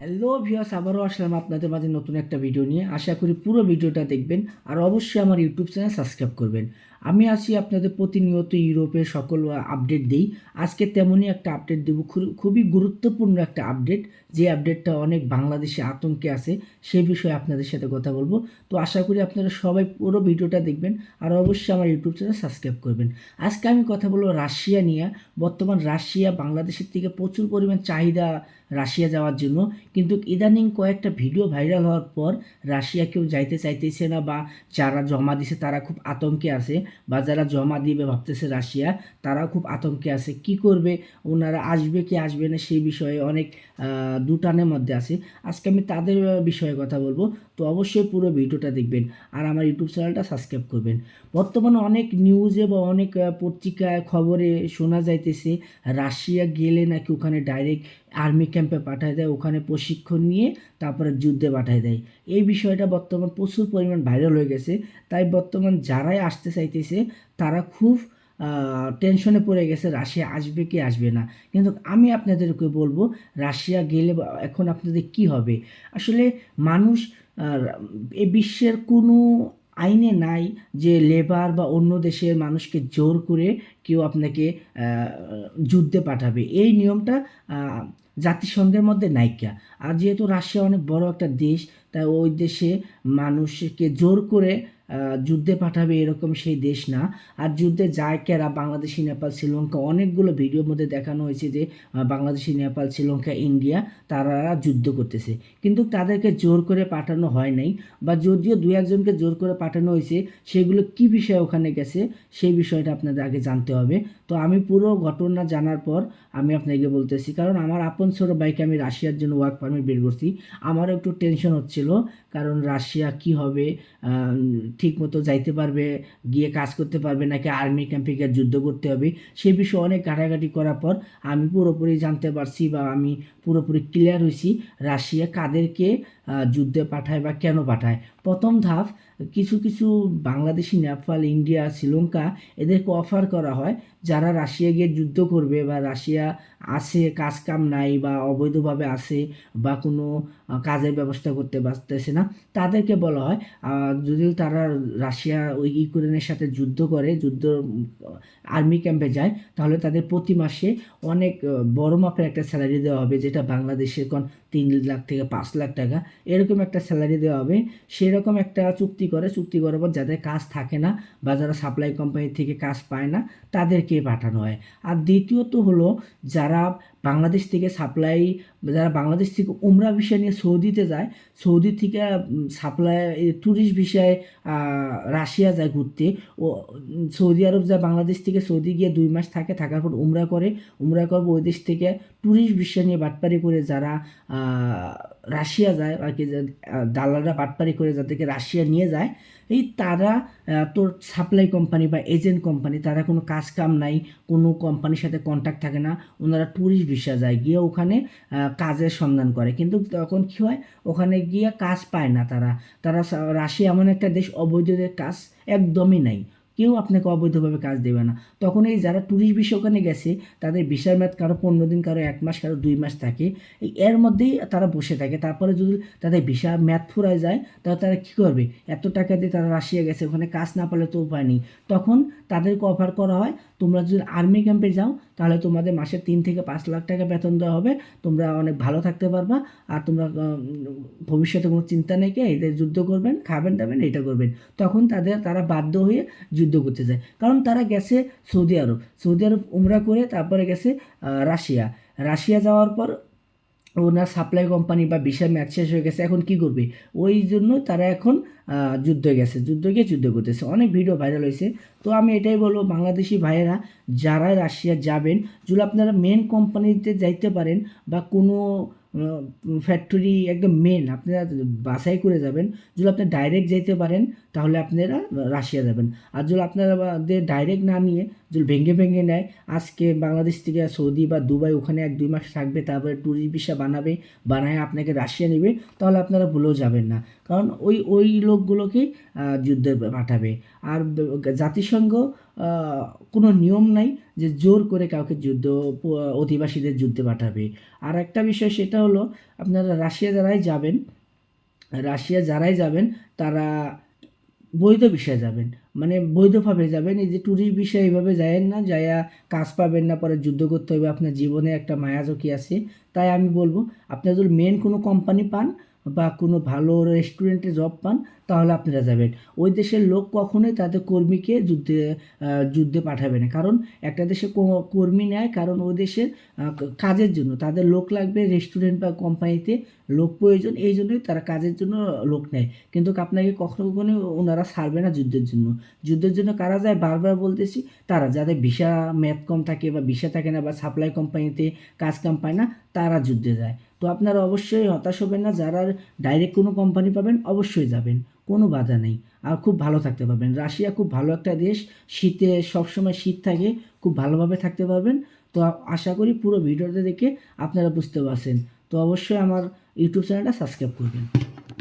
Hello ভিয়াস আবারও আসলাম আপনাদের মাঝে নতুন একটা ভিডিও নিয়ে। আশা করি পুরো ভিডিওটা দেখবেন আর অবশ্যই আমার ইউটিউব চ্যানেল সাবস্ক্রাইব করবেন। আমি আছি আপনাদের প্রতিনিয়ত ইউরোপের সকল আপডেট দিই। আজকে তেমনই একটা আপডেট দেবো। খুব- খুবই গুরুত্বপূর্ণ একটা আপডেট যে আপডেটটা অনেক বাংলাদেশে আতঙ্কে আছে, সে বিষয়ে আপনাদের সাথে কথা বলব। তো আশা করি আপনারা সবাই পুরো ভিডিওটা দেখবেন, আর অবশ্যই আমার ইউটিউব চ্যানেল সাবস্ক্রাইব করবেন। আজকে আমি কথা বলব রাশিয়া নিয়ে। বর্তমান রাশিয়া বাংলাদেশের থেকে প্রচুর পরিমাণ চাহিদা রাশিয়া যাওয়ার জন্য। কিন্তু ইদানিং কয়েকটা ভিডিও ভাইরাল হওয়ার পর রাশিয়া কেউ যাইতে চাইতেছে না, বা যারা জমা দিছে তারা খুব আতঙ্কে আছে। বা যারা জমা দিবে ভাবতেছে রাশিয়া, তারাও খুব আতঙ্কে আছে। কি করবে? ওনারা আসবে কি আসবে না সেই বিষয়ে অনেক দুটানের মধ্যে আছে। আজকে আমি তাদের বিষয়ে কথা বলব। তো অবশ্যই পুরো ভিডিওটা দেখবেন আর আমার ইউটিউব চ্যানেলটা সাবস্ক্রাইব করবেন। বর্তমানে অনেক নিউজে বা অনেক পত্রিকায় খবরে শোনা যাইতেছে, রাশিয়া গেলে নাকি ওখানে ডাইরেক্ট আর্মি ক্যাম্পে পাঠায় দেয়, ওখানে প্রশিক্ষণ নিয়ে তারপরে যুদ্ধে পাঠায় দেয়। এই বিষয়টা বর্তমান প্রচুর পরিমাণ ভাইরাল হয়ে গেছে। তাই বর্তমান যারাই আসতে চাইতেছে, তারা খুব টেনশনে পড়ে গেছে, রাশিয়া আসবে কি আসবে না। কিন্তু আমি আপনাদেরকে বলব, রাশিয়া গেলে এখন আপনাদের কি হবে? আসলে মানুষ এ বিশ্বের কোনো আইনে নাই যে লেবার বা অন্য দেশের মানুষকে জোর করে কেউ আপনাকে যুদ্ধে পাঠাবে। এই নিয়মটা জাতিসংঘের মধ্যে নায়িকা। আর যেহেতু রাশিয়া অনেক বড় একটা দেশ, তাই ওই দেশে মানুষকে জোর করে যুদ্ধে পাঠাবে এরকম সেই দেশ না। আর যুদ্ধে যায় কেরা? বাংলাদেশি, নেপাল, শ্রীলঙ্কা। অনেকগুলো ভিডিওর মধ্যে দেখানো হয়েছে যে বাংলাদেশি, নেপাল, শ্রীলঙ্কা, ইন্ডিয়া তারা যুদ্ধ করতেছে। কিন্তু তাদেরকে জোর করে পাঠানো হয় নাই বা যদিও দু একজনকে জোর করে পাঠানো হয়েছে, সেগুলো কি বিষয়ে ওখানে গেছে সেই বিষয়টা আপনাদের আগে জানতে হবে। তো আমি পুরো ঘটনা জানার পর আমি আপনাকে বলতেছি, কারণ আমার আপন ছোট বাইকে আমি রাশিয়ার জন্য ওয়ার্ক পারমিট বের করছি। আমারও একটু টেনশন হচ্ছিল, কারণ রাশিয়া কি হবে ঠিক মতো যাইতে পারবে, গিয়ে কাজ করতে পারবে নাকি আর্মি ক্যাম্পে গিয়ে যুদ্ধ করতে হবে, সে বিষয়ে অনেক ঘাটাঘাটি করার পর আমি পুরোপুরি জানতে পারছি বা আমি পুরোপুরি ক্লিয়ার হয়েছি রাশিয়া কাদেরকে যুদ্ধে পাঠায় বা কেন পাঠায়? প্রথম ধাপ, কিছু কিছু বাংলাদেশি নেপাল, ইন্ডিয়া, শ্রীলঙ্কা এদেরকে অফার করা হয়। যারা রাশিয়া গিয়ে যুদ্ধ করবে বা রাশিয়া আসে কাজ কাম নাই বা অবৈধভাবে আসে বা কোনো কাজের ব্যবস্থা করতে পারতেছে না, তাদেরকে বলা হয় যদি তারা রাশিয়া, ওই ইউক্রেনের সাথে যুদ্ধ করে, যুদ্ধ, আর্মি ক্যাম্পে যায়, তাহলে তাদের প্রতি মাসে অনেক বড় মাপের একটা স্যালারি দেওয়া হবে, যেটা বাংলাদেশের কোন তিন লাখ থেকে পাঁচ লাখ টাকা, এরকম একটা স্যালারি দেওয়া হবে। সেরকম একটা চুক্তি করে, চুক্তি করার পর যাদের কাজ থাকে না বা যারা সাপ্লাই কোম্পানি থেকে কাজ পায় না, তাদেরকে পাঠানো হয়। আর দ্বিতীয়ত হলো, যারা বাংলাদেশ থেকে সাপ্লাই যারা বাংলাদেশ থেকে উমরা ভিসা নিয়ে সৌদিতে যায়, সৌদি থেকে সাপ্লাই ট্যুরিস্ট ভিসায় রাশিয়া যায় ঘুরতে। ও সৌদি আরব যায় বাংলাদেশ থেকে, সৌদি গিয়ে দুই মাস থাকে, থাকার পর উমরা করে। উমরা করবে ওই দেশ থেকে ট্যুরিস্ট ভিসা নিয়ে বাটপারি করে যারা রাশিয়া যায় আর কি দালালরা বাটপারি করে যাদেরকে রাশিয়া নিয়ে যায়, এই তারা তোর সাপ্লাই কোম্পানি বা এজেন্ট কোম্পানি তারা কোনো কাজ কাম নাই, কোনো কোম্পানির সাথে কন্ট্যাক্ট থাকে না, ওনারা ট্যুরিস্ট ভিসা যায়, গিয়ে ওখানে কাজের সন্ধান করে। কিন্তু তখন কী হয়, ওখানে গিয়ে কাজ পায় না তারা। তারা রাশিয়া এমন একটা দেশ, অবৈধদের কাজ একদমই নাই। কেউ আপনাকে অবৈধভাবে কাজ দেবে না। তখন এই যারা ট্যুরিস্ট বিষয় ওখানে গেছে, তাদের ভিসার মেয়াদ কারও পনেরো দিন, কারও এক মাস, কারও দুই মাস থাকে। এর মধ্যেই তারা বসে থাকে। তারপরে যদি তাদের ভিসা মেয়াদ ফুরায় যায়, তাহলে তারা কী করবে? এত টাকা দিয়ে তারা রাশিয়া গেছে, ওখানে কাজ না পেলে তো উপায় নেই। তখন তাদেরকে অফার করা হয়, তোমরা যদি আর্মি ক্যাম্পে যাও তাহলে তোমাদের মাসে তিন থেকে পাঁচ লাখ টাকা বেতন দেওয়া হবে। তোমরা অনেক ভালো থাকতে পারবা। আর তোমরা ভবিষ্যতে কোনো চিন্তা নেই কে, এদের যুদ্ধ করবেন, খাবেন, দাবেন, এটা করবেন। তখন তাদের, তারা বাধ্য হয়ে যুদ্ধ করতে যায় কারণ তারা গেছে সৌদি আরব। সৌদি আরব উমরা করে তারপরে গেছে রাশিয়া। রাশিয়া যাওয়ার পর ওনার সাপ্লাই কোম্পানি বা বিশাল ম্যাচ শেষ হয়ে গেছে, এখন কি করবে? ওই জন্য তারা এখন যুদ্ধে গেছে, যুদ্ধ গিয়ে যুদ্ধ করতেছে। অনেক ভিডিও ভাইরাল হয়েছে। তো আমি এটাই বলব, বাংলাদেশি ভাইয়েরা, যারা রাশিয়া যাবেন, যদি আপনারা মেন কোম্পানিতে যাইতে পারেন বা কোনো ফ্যাক্টরি একদম মেন আপনারা বাছাই করে যাবেন, যদি আপনি ডাইরেক্ট যেতে পারেন, তাহলে আপনারা রাশিয়া যাবেন। আর যদি আপনারা ডাইরেক্ট না নিয়ে যদি ভেঙে ভেঙে নেয় আজকে বাংলাদেশ থেকে সৌদি বা দুবাই ওখানে এক দুই মাস থাকবে তারপরে ট্যুরিস্ট ভিসা বানাবে বানায় আপনাকে রাশিয়া নেবে তাহলে আপনারা ভুলেও যাবেন না। কারণ ওই ওই লোকগুলোকেই আহ, যুদ্ধে পাঠাবে। আর জাতিসংঘ কোনো নিয়ম নাই যে জোর করে কাউকে যুদ্ধ অধিবাসীদের যুদ্ধে পাঠাবে। আর একটা বিষয় সেটা হলো আপনারা রাশিয়া যারাই যাবেন রাশিয়া যারাই যাবেন তারা বৈধ বিষয়ে যাবেন। মানে বৈধভাবে যাবেন। এই যে ট্যুরিস্ট বিষয়ে এইভাবে যায়েন না যাইয়া কাজ পাবেন না, পরে যুদ্ধ করতে হবে, আপনার জীবনে একটা মায়াজকি আছে। তাই আমি বলব, আপনার যদি মেন কোনো কোম্পানি পান বা কোনো ভালো রেস্টুরেন্টে জব পান, তাহলে আপনারা যাবেন। ওই দেশের লোক কখনোই তাদের কর্মীকে যুদ্ধে যুদ্ধে পাঠাবে না। কারণ একটা দেশে কর্মী নেয়, কারণ ওই দেশের কাজের জন্য। তাদের লোক লাগবে রেস্টুরেন্ট বা কোম্পানিতে লোক প্রয়োজন, এই জন্যই তারা কাজের জন্য লোক নেয়। কিন্তু আপনাকে কখনো কখনো ওনারা ছাড়বে না যুদ্ধের জন্য। যুদ্ধের জন্য কারা যায়? বারবার বলতেছি, তারা যাদের ভিসা মেয়াদ কম থাকে বা ভিসা থাকে না বা সাপ্লাই কোম্পানিতে কাজ কাম পায় না, তারা যুদ্ধে যায়। তো আপনারা অবশ্যই হতাশ হবেন না, যারা ডাইরেক্ট কোনো কোম্পানি পাবেন অবশ্যই যাবেন, কোনো বাধা নেই। আর খুব ভালো থাকতে পারবেন। রাশিয়া খুব ভালো একটা দেশ, শীতে সবসময় শীত থাকে, খুব ভালোভাবে থাকতে পারবেন। তো আশা করি পুরো ভিডিওটা দেখে আপনারা বুঝতে পারছেন। তো অবশ্যই আমার ইউটিউব চ্যানেলটা সাবস্ক্রাইব করবেন।